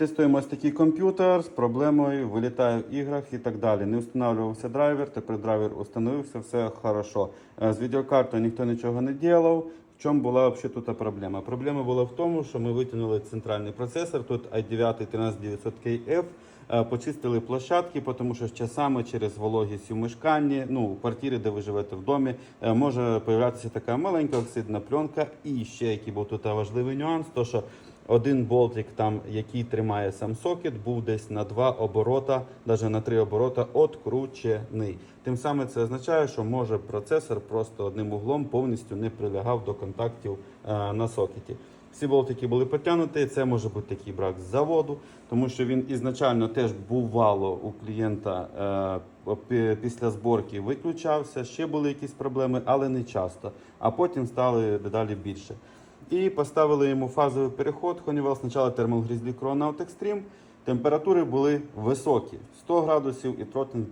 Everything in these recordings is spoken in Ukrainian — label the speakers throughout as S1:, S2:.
S1: Тестуємо ось такий комп'ютер з проблемою вилітає в іграх і так далі. Не встановлювався драйвер, тепер драйвер установився, все хорошо. Е, З відеокартою ніхто нічого не робив. В чому була взагалі тут проблема? Проблема була в тому, що ми витягнули центральний процесор, тут i9 13900KF, е, почистили площадки, тому що часами через вологість у мешканні, ну, в квартирі, де ви живете в домі, е, може появлятися така маленька оксидна пленка. І ще який був тут важливий нюанс, то що один болтик, там, який тримає сам сокет, був десь на два оборота, навіть на три оборота откручений. Тим самим це означає, що може процесор просто одним углом повністю не прилягав до контактів е, на сокеті. Всі болтики були потягнуті. Це може бути такий брак з заводу, тому що він ізначально теж бувало у клієнта е, після зборки виключався. Ще були якісь проблеми, але не часто. А потім стали дедалі більше. І поставили йому фазовий переход Honeywell. Спочатку Thermal Grizzly Crown Out Extreme. Температури були високі 100 градусів і тротинг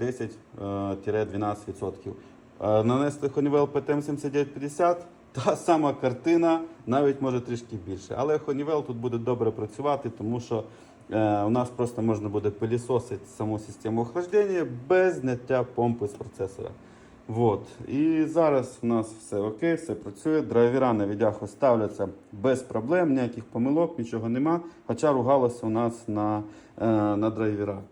S1: 10-12%. Е, Нанесли Honeywell PTM 7950. Та сама картина, навіть може трішки більше. Але Honeywell тут буде добре працювати, тому що е, у нас просто можна буде пилісосити саму систему охлаждення без зняття помпи з процесора. Вот. І зараз у нас все окей, все працює. Драйвера на відяху ставляться без проблем, ніяких помилок, нічого нема. Хоча ругалося у нас на, е, на драйвера.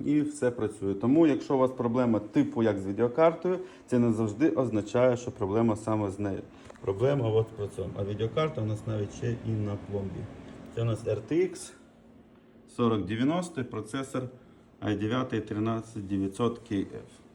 S1: І все працює. Тому, якщо у вас проблема типу як з відеокартою, це не завжди означає, що проблема саме з нею. Проблема от про цьому. А відеокарта у нас навіть ще і на пломбі. Це у нас RTX 4090, процесор i9 13900KF.